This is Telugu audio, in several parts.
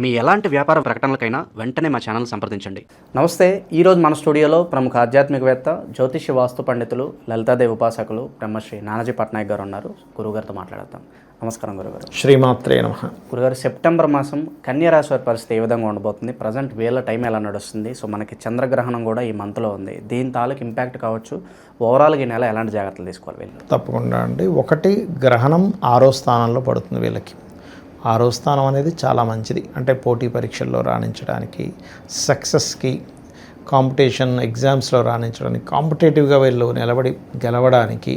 మీ ఎలాంటి వ్యాపార ప్రకటనలకైనా వెంటనే మా ఛానల్ సంప్రదించండి. నమస్తే ఈరోజు మన స్టూడియోలో ప్రముఖ ఆధ్యాత్మికవేత్త జ్యోతిష్య వాస్తు పండితులు లలితాదేవి ఉపాసకులు బ్రహ్మశ్రీ నానాజీ పట్నాయక్ గారు ఉన్నారు. గురుగారితో మాట్లాడతాం. నమస్కారం గురుగారు. శ్రీమాత్రే నమ. గురుగారు సెప్టెంబర్ మాసం కన్యా రాశి వారి పరిస్థితి ఏ విధంగా ఉండబోతుంది? ప్రజెంట్ వేళ టైం ఎలా నడుస్తుంది? సో మనకి చంద్రగ్రహణం కూడా ఈ మంత్లో ఉంది. దీని తాలూకు ఇంపాక్ట్ కావచ్చు. ఓవరాల్గా ఈ నెల ఎలాంటి జాగ్రత్తలు తీసుకోవాలి వీళ్ళు తప్పకుండా అండి. ఒకటి గ్రహణం ఆరో స్థానంలో పడుతుంది వీళ్ళకి. ఆరో స్థానం అనేది చాలా మంచిది. అంటే పోటీ పరీక్షల్లో రాణించడానికి సక్సెస్కి కాంపిటీషన్ ఎగ్జామ్స్లో రాణించడానికి కాంపిటేటివ్గా వీళ్ళు నిలబడి గెలవడానికి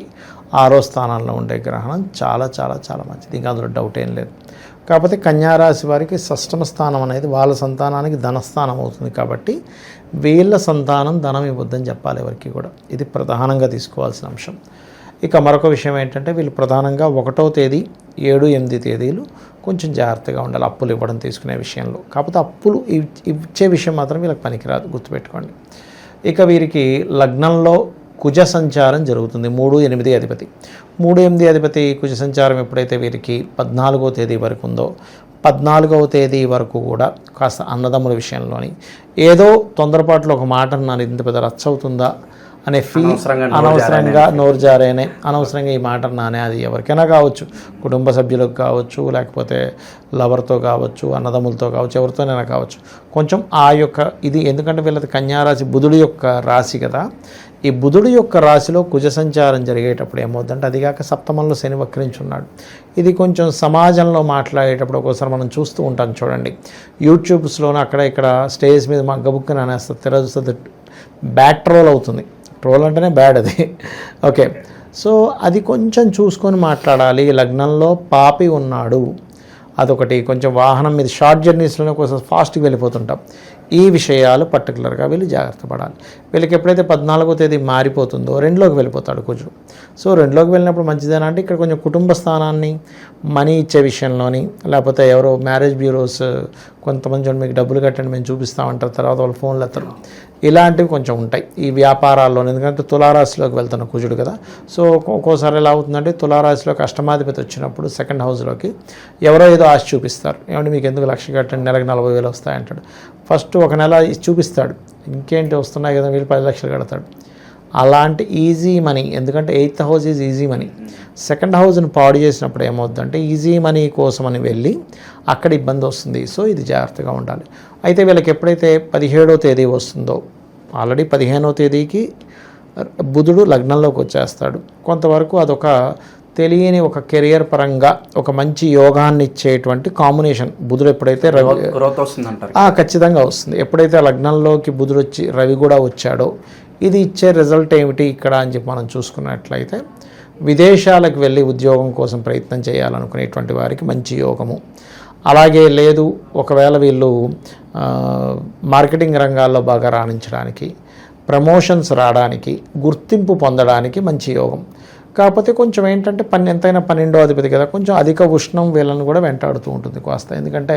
ఆరో స్థానంలో ఉండే గ్రహణం చాలా చాలా చాలా మంచిది. ఇంకా అందులో డౌట్ ఏం లేదు. కాకపోతే కన్యారాశి వారికి షష్టమ స్థానం అనేది వాళ్ళ సంతానానికి ధనస్థానం అవుతుంది కాబట్టి వీళ్ళ సంతానం ధనం ఇవ్వద్దని చెప్పాలి ఎవరికి కూడా. ఇది ప్రధానంగా తీసుకోవాల్సిన అంశం. ఇక మరొక విషయం ఏంటంటే వీళ్ళు ప్రధానంగా ఒకటో తేదీ ఏడు ఎనిమిది తేదీలు కొంచెం జాగ్రత్తగా ఉండాలి. అప్పులు ఇవ్వడం తీసుకునే విషయంలో. కాకపోతే అప్పులు ఇచ్చే విషయం మాత్రం వీళ్ళకి పనికిరాదు. గుర్తుపెట్టుకోండి. ఇక వీరికి లగ్నంలో కుజ సంచారం జరుగుతుంది. మూడు ఎనిమిది అధిపతి. మూడు ఎనిమిది అధిపతి కుజ సంచారం ఎప్పుడైతే వీరికి పద్నాలుగో తేదీ వరకు ఉందో పద్నాలుగవ తేదీ వరకు కూడా కాస్త అన్నదమ్ముల విషయంలోని ఏదో తొందరపాటులో ఒక మాట అన్నాను ఇంత పెద్ద రచ్చవుతుందా? అనే ఫీ అనవసరంగా నోరు జారేనే. అనవసరంగా ఈ మాట నానే అది ఎవరికైనా కావచ్చు. కుటుంబ సభ్యులకు కావచ్చు లేకపోతే లవర్తో కావచ్చు అన్నదమ్ములతో కావచ్చు ఎవరితోనైనా కావచ్చు. కొంచెం ఆ యొక్క ఇది ఎందుకంటే వీళ్ళది కన్యారాశి బుధుడి యొక్క రాశి కదా. ఈ బుధుడి యొక్క రాశిలో కుజ సంచారం జరిగేటప్పుడు ఏమవుతుందంటే అదిగాక సప్తమంలో శని వక్రించున్నాడు. ఇది కొంచెం సమాజంలో మాట్లాడేటప్పుడు ఒక్కోసారి మనం చూస్తూ ఉంటాం చూడండి. యూట్యూబ్స్లోనూ అక్కడ ఇక్కడ స్టేజ్ మీద మా గబుక్కుని అనేస్తుంది తెరచుస్తుంది బ్యాడ్ ట్రోల్ అవుతుంది. ట్రోల్ అంటేనే బ్యాడ్ అది. ఓకే. సో అది కొంచెం చూసుకొని మాట్లాడాలి. లగ్నంలో పాపి ఉన్నాడు. అదొకటి. కొంచెం వాహనం మీద షార్ట్ జర్నీస్లోనే కొంచెం ఫాస్ట్గా వెళ్ళిపోతుంటాం. ఈ విషయాలు పర్టికులర్గా వీళ్ళు జాగ్రత్త పడాలి. వీళ్ళకి ఎప్పుడైతే పద్నాలుగో తేదీ మారిపోతుందో రెండులోకి వెళ్ళిపోతాడు కుజుడు. సో రెండులోకి వెళ్ళినప్పుడు మంచిదేనా అంటే ఇక్కడ కొంచెం కుటుంబ స్థానాన్ని మనీ ఇచ్చే విషయంలోని లేకపోతే ఎవరో మ్యారేజ్ బ్యూరోస్ కొంతమంది మీకు డబ్బులు కట్టండి మేము చూపిస్తామంటారు తర్వాత వాళ్ళు ఫోన్లు ఎత్తరు. ఇలాంటివి కొంచెం ఉంటాయి. ఈ వ్యాపారాల్లో ఎందుకంటే తులారాశిలోకి వెళ్తున్న కుజుడు కదా. సో ఒక్కోసారి ఎలా అవుతుందంటే తులారాశిలోకి అష్టమాధిపతి వచ్చినప్పుడు సెకండ్ హౌస్లోకి ఎవరో ఏదో ఆశ చూపిస్తారు. ఏమంటే మీకు ఎందుకు లక్ష కట్టండి నెలకు నలభై వేలు వస్తాయంటాడు. ఫస్ట్ ఒక నెల చూపిస్తాడు. ఇంకేంటి వస్తున్నాయి కదా వీళ్ళు పది లక్షలు కడతాడు. అలాంటి ఈజీ మనీ ఎందుకంటే eighth house is easy money second హౌస్ని పాడు చేసినప్పుడు ఏమవుతుందంటే ఈజీ మనీ కోసం అని వెళ్ళి అక్కడ ఇబ్బంది వస్తుంది. సో ఇది జాగ్రత్తగా ఉండాలి. అయితే వీళ్ళకి ఎప్పుడైతే పదిహేడో తేదీ వస్తుందో ఆల్రెడీ పదిహేనో తేదీకి బుధుడు లగ్నంలోకి వచ్చేస్తాడు. కొంతవరకు అదొక తెలియని ఒక కెరియర్ పరంగా ఒక మంచి యోగాన్ని ఇచ్చేటువంటి కాంబినేషన్ బుధుడు ఎప్పుడైతే రవి గ్రోత్ వస్తుంది అంటారు. ఆ, ఖచ్చితంగా వస్తుంది. ఎప్పుడైతే లగ్నంలోకి బుధుడు వచ్చి రవి కూడా వచ్చాడో ఇది ఇచ్చే రిజల్ట్ ఏమిటి ఇక్కడ అని చెప్పి మనం చూసుకున్నట్లయితే విదేశాలకు వెళ్ళి ఉద్యోగం కోసం ప్రయత్నం చేయాలనుకునేటువంటి వారికి మంచి యోగము. అలాగే లేదు ఒకవేళ వీళ్ళు మార్కెటింగ్ రంగాల్లో బాగా రాణించడానికి ప్రమోషన్స్ రావడానికి గుర్తింపు పొందడానికి మంచి యోగం. కాకపోతే కొంచెం ఏంటంటే పన్నె ఎంతైనా పన్నెండో అధిపతి కదా కొంచెం అధిక ఉష్ణం వీళ్ళని కూడా వెంటాడుతూ ఉంటుంది కాస్త. ఎందుకంటే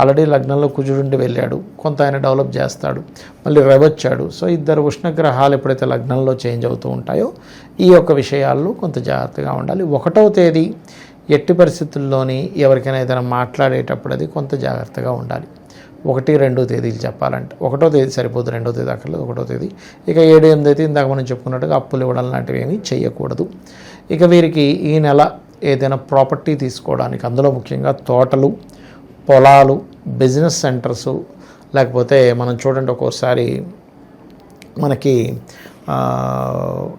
ఆల్రెడీ లగ్నంలో కుజుడుండి వెళ్ళాడు కొంత ఆయన డెవలప్ చేస్తాడు మళ్ళీ రవి వచ్చాడు సో ఇద్దరు ఉష్ణగ్రహాలు ఎప్పుడైతే లగ్నంలో చేంజ్ అవుతూ ఉంటాయో ఈ యొక్క విషయాల్లో కొంత జాగ్రత్తగా ఉండాలి. ఒకటవ తేదీ ఎట్టి పరిస్థితుల్లోని ఎవరికైనా ఏదైనా మాట్లాడేటప్పుడు అది కొంత జాగ్రత్తగా ఉండాలి. ఒకటి రెండో తేదీలు చెప్పాలంటే ఒకటో తేదీ సరిపోదు రెండో తేదీ అక్కర్లేదు ఒకటో తేదీ. ఇక ఏడు ఎనిమిది అయితే ఇందాక మనం చెప్పుకున్నట్టుగా అప్పులు ఇవ్వడం లాంటివి ఏమీ చేయకూడదు ఇక వీరికి ఈ నెల ఏదైనా ప్రాపర్టీ తీసుకోవడానికి అందులో ముఖ్యంగా తోటలు పొలాలు బిజినెస్ సెంటర్సు లేకపోతే మనం చూడండి ఒక్కోసారి మనకి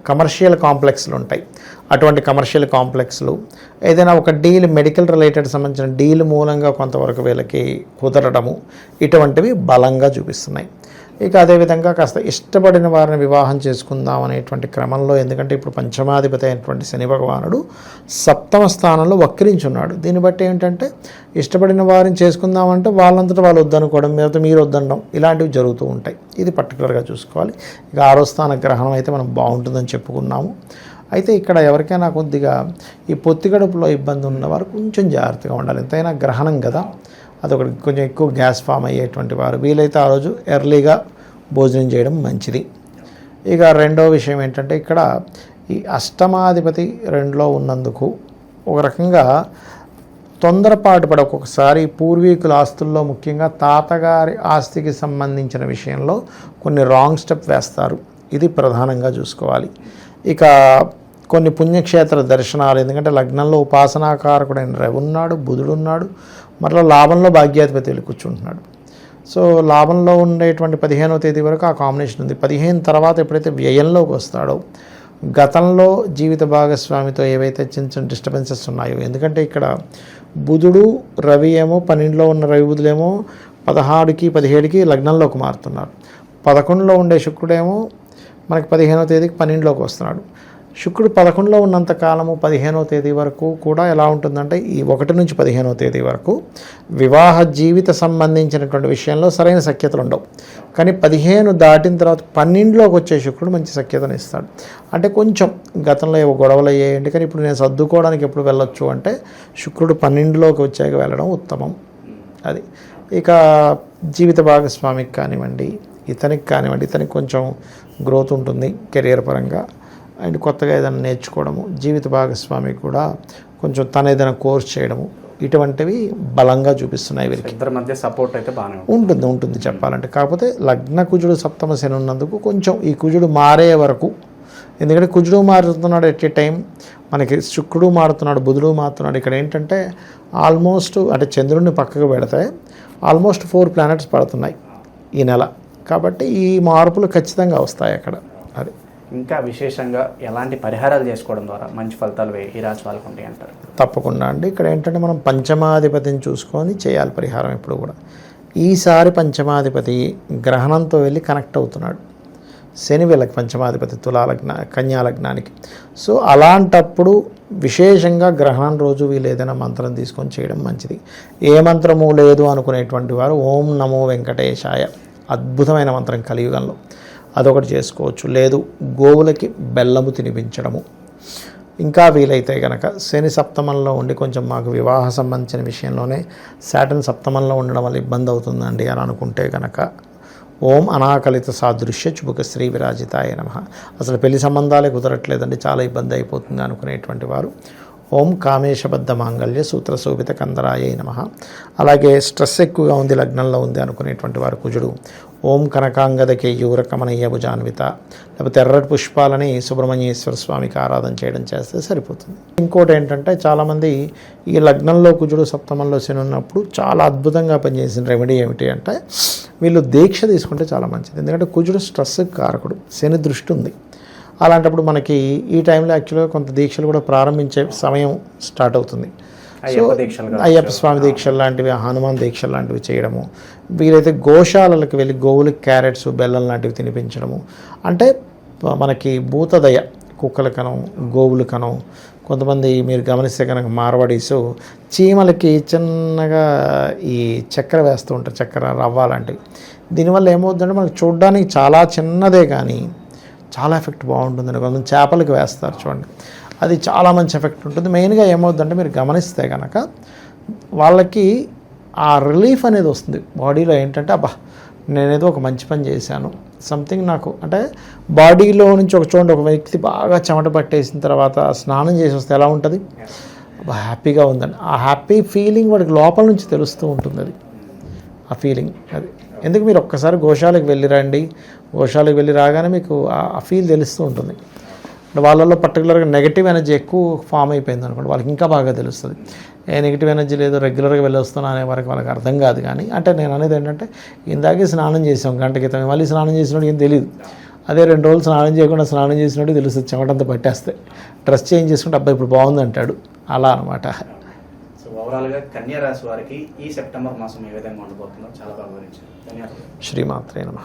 కమర్షియల్ కాంప్లెక్స్లు ఉంటాయి. అటువంటి కమర్షియల్ కాంప్లెక్స్లు ఏదైనా ఒక డీల్ మెడికల్ రిలేటెడ్ సంబంధించిన డీల్ మూలంగా కొంతవరకు వీళ్ళకి కుదరడము ఇటువంటివి బలంగా చూపిస్తున్నాయి. ఇక అదేవిధంగా కాస్త ఇష్టపడిన వారిని వివాహం చేసుకుందాం అనేటువంటి క్రమంలో ఎందుకంటే ఇప్పుడు పంచమాధిపతి అయినటువంటి శని భగవానుడు సప్తమ స్థానంలో వక్రించున్నాడు. దీన్ని బట్టి ఏంటంటే ఇష్టపడిన వారిని చేసుకుందామంటే వాళ్ళంతటా వాళ్ళు వద్దనుకోవడం మీద మీరు వద్దనడం ఇలాంటివి జరుగుతూ ఉంటాయి. ఇది పర్టికులర్గా చూసుకోవాలి. ఇక ఆరో స్థాన గ్రహణం అయితే మనం బాగుంటుందని చెప్పుకున్నాము. అయితే ఇక్కడ ఎవరికైనా కొద్దిగా ఈ పొత్తిగడుపులో ఇబ్బంది ఉన్నవారు కొంచెం జాగ్రత్తగా ఉండాలి. ఎంతైనా గ్రహణం కదా. అదొకటి కొంచెం ఎక్కువ గ్యాస్ ఫామ్ అయ్యేటువంటి వారు. వీలైతే ఆ రోజు ఎర్లీగా భోజనం చేయడం మంచిది. ఇక రెండో విషయం ఏంటంటే ఇక్కడ ఈ అష్టమాధిపతి రెండులో ఉన్నందుకు ఒక రకంగా తొందరపాటు పడ ఒక్కొక్కసారి పూర్వీకుల ఆస్తుల్లో ముఖ్యంగా తాతగారి ఆస్తికి సంబంధించిన విషయంలో కొన్ని రాంగ్ స్టెప్ వేస్తారు. ఇది ప్రధానంగా చూసుకోవాలి. ఇక కొన్ని పుణ్యక్షేత్ర దర్శనాలు ఎందుకంటే లగ్నంలో ఉపాసనాకారకుడైన రవి ఉన్నాడు బుధుడు ఉన్నాడు మరలా లాభంలో భాగ్యాధిపతి వెళ్ళి కూర్చుంటున్నాడు. సో లాభంలో ఉండేటువంటి పదిహేనవ తేదీ వరకు ఆ కాంబినేషన్ ఉంది. పదిహేను తర్వాత ఎప్పుడైతే వ్యయంలోకి వస్తాడో గతంలో జీవిత భాగస్వామితో ఏవైతే చిన్న చిన్న డిస్టర్బెన్సెస్ ఉన్నాయో ఎందుకంటే ఇక్కడ బుధుడు రవి ఏమో పన్నెండులో ఉన్న రవి బుధులేమో పదహారుకి పదిహేడుకి లగ్నంలోకి మారుతున్నారు. పదకొండులో ఉండే శుక్రుడేమో మనకి పదిహేనవ తేదీకి పన్నెండులోకి వస్తున్నాడు. శుక్రుడు పదకొండులో ఉన్నంత కాలము పదిహేనవ తేదీ వరకు కూడా ఎలా ఉంటుందంటే ఈ ఒకటి నుంచి పదిహేనవ తేదీ వరకు వివాహ జీవిత సంబంధించినటువంటి విషయంలో సరైన సఖ్యతలు ఉండవు. కానీ పదిహేను దాటిన తర్వాత పన్నెండులోకి వచ్చే శుక్రుడు మంచి సఖ్యతను ఇస్తాడు. అంటే కొంచెం గతంలో ఏవో గొడవలు అయ్యాయండి కానీ ఇప్పుడు నేను సర్దుకోవడానికి ఎప్పుడు వెళ్ళొచ్చు అంటే శుక్రుడు పన్నెండులోకి వచ్చాక వెళ్ళడం ఉత్తమం. అది. ఇక జీవిత భాగస్వామికి కానివ్వండి ఇతనికి కానివ్వండి ఇతనికి కొంచెం గ్రోత్ ఉంటుంది కెరియర్ పరంగా. అండ్ కొత్తగా ఏదైనా నేర్చుకోవడము జీవిత భాగస్వామికి కూడా కొంచెం తన ఏదైనా కోర్స్ చేయడము ఇటువంటివి బలంగా చూపిస్తున్నాయి వీరికి. ఇద్దరి మధ్య సపోర్ట్ అయితే బాగానే ఉంటుంది. ఉంటుంది ఉంటుంది చెప్పాలంటే. కాకపోతే లగ్న కుజుడు సప్తమ శని ఉన్నందుకు కొంచెం ఈ కుజుడు మారే వరకు ఎందుకంటే కుజుడు మారుతున్నాడు ఎట్ ఏ టైం మనకి శుక్రుడు మారుతున్నాడు బుధుడు మారుతున్నాడు. ఇక్కడ ఏంటంటే ఆల్మోస్ట్ అంటే చంద్రుడిని పక్కకు పెడితే ఆల్మోస్ట్ ఫోర్ ప్లానెట్స్ పడుతున్నాయి ఈ నెల. కాబట్టి ఈ మార్పులు ఖచ్చితంగా వస్తాయి అక్కడ. అది ఇంకా విశేషంగా ఎలాంటి పరిహారాలు చేసుకోవడం ద్వారా మంచి ఫలితాలు ఈ రాశి వాళ్ళకు ఉంటాయి అంటారు? తప్పకుండా అండి. ఇక్కడ ఏంటంటే మనం పంచమాధిపతిని చూసుకొని చేయాలి పరిహారం ఇప్పుడు కూడా. ఈసారి పంచమాధిపతి గ్రహణంతో వెళ్ళి కనెక్ట్ అవుతున్నాడు. శని వీళ్ళకి పంచమాధిపతి తులాలగ్న కన్యాలగ్నానికి. సో అలాంటప్పుడు విశేషంగా గ్రహణం రోజు వీళ్ళు ఏదైనా మంత్రం తీసుకొని చేయడం మంచిది. ఏ మంత్రము లేదు అనుకునేటువంటి వారు ఓం నమో వెంకటేశాయ. అద్భుతమైన మంత్రం కలియుగంలో. అదొకటి చేసుకోవచ్చు. లేదు గోవులకి బెల్లము తినిపించడము. ఇంకా వీలైతే కనుక శని సప్తమంలో ఉండి కొంచెం మాకు వివాహ సంబంధించిన విషయంలోనే శాటన్ సప్తమంలో ఉండడం వల్ల ఇబ్బంది అవుతుందండి అని అనుకుంటే కనుక ఓం అనాకలిత సాదృశ్య చుబుక శ్రీ విరాజితాయ నమ. అసలు పెళ్ళి సంబంధాలే కుదరట్లేదండి చాలా ఇబ్బంది అయిపోతుంది అనుకునేటువంటి వారు. ఓం కామేశబద్ధ మాంగళ్య సూత్ర శోభిత కందరాయ నమ. అలాగే స్ట్రెస్ ఎక్కువగా ఉంది లగ్నంలో ఉంది అనుకునేటువంటి వారు కుజుడు. ఓం కనకాంగదకే కేయూర భుజాన్విత. లేకపోతే ఎర్రటి పుష్పాలని సుబ్రహ్మణ్యేశ్వర స్వామికి ఆరాధన చేయడం చేస్తే సరిపోతుంది. ఇంకోటి ఏంటంటే చాలామంది ఈ లగ్నంలో కుజుడు సప్తమంలో శని ఉన్నప్పుడు చాలా అద్భుతంగా పనిచేసిన రెమెడీ ఏమిటి అంటే వీళ్ళు దీక్ష తీసుకుంటే చాలా మంచిది. ఎందుకంటే కుజుడు స్ట్రెస్ కారకుడు శని దృష్టి ఉంది. అలాంటప్పుడు మనకి ఈ టైంలో యాక్చువల్గా కొంత దీక్షలు కూడా ప్రారంభించే సమయం స్టార్ట్ అవుతుంది. అయ్యప్ప స్వామి దీక్షలు లాంటివి హనుమాన్ దీక్షలు లాంటివి చేయడము వీలైతే గోశాలలకు వెళ్ళి గోవులకి క్యారెట్స్ బెల్లం లాంటివి తినిపించడము. అంటే మనకి భూతదయ కుక్కల కనం గోవుల కనం కొంతమంది మీరు గమనిస్తే కనుక మార్వాడీసు చీమలకి చిన్నగా ఈ చక్కెర వేస్తూ ఉంటారు చక్కెర రవ్వ లాంటివి. దీనివల్ల ఏమవుతుందంటే మనకు చూడడానికి చాలా చిన్నదే కానీ చాలా ఎఫెక్ట్ బాగుంటుందండి. కొంతమంది చేపలకి వేస్తారు చూడండి. అది చాలా మంచి ఎఫెక్ట్ ఉంటుంది. మెయిన్గా ఏమవుతుందంటే మీరు గమనిస్తే కనుక వాళ్ళకి ఆ రిలీఫ్ అనేది వస్తుంది. బాడీలో ఏంటంటే అబ్బా నేనేదో ఒక మంచి పని చేశాను. సంథింగ్ నాకు అంటే బాడీలో నుంచి ఒక చూడండి ఒక వ్యక్తి బాగా చెమట పట్టేసిన తర్వాత స్నానం చేసి వస్తే ఎలా ఉంటుంది? అబ్బా హ్యాపీగా ఉందండి. ఆ హ్యాపీ ఫీలింగ్ వాడికి లోపల నుంచి తెలుస్తూ ఉంటుంది అది. ఆ ఫీలింగ్ అది. ఎందుకు మీరు ఒక్కసారి గోశాలకు వెళ్ళి రండి? గోశాలకు వెళ్ళి రాగానే మీకు ఆ ఫీల్ తెలుస్తూ ఉంటుంది. అంటే వాళ్ళల్లో పర్టికులర్గా నెగిటివ్ ఎనర్జీ ఎక్కువ ఫామ్ అయిపోయింది అనుకోండి వాళ్ళకి ఇంకా బాగా తెలుస్తుంది. ఏ నెగిటివ్ ఎనర్జీ లేదు రెగ్యులర్గా వెళ్ళి వస్తున్నా అనే వరకు వాళ్ళకి అర్థం కాదు కానీ అంటే నేను అనేది ఏంటంటే ఇందాకే స్నానం చేసాం గంట క్రితం మళ్ళీ స్నానం చేసినట్టు ఏం తెలియదు అదే రెండు రోజులు స్నానం చేయకుండా స్నానం చేసినట్టు తెలుస్తుంది చెమటంతా పట్టేస్తే. డ్రెస్ చేంజ్ చేసుకుంటే అబ్బాయి ఇప్పుడు బాగుంది అంటాడు. అలా అనమాట సో ఓవరాల్గా కన్యా రాశి వారికి ఈ సెప్టెంబర్ మాసం ఏ విధంగా ఉండబోతుందో చాలా బాగా వివరించారు. ధన్యవాదాలు. శ్రీమాత్రే నమ.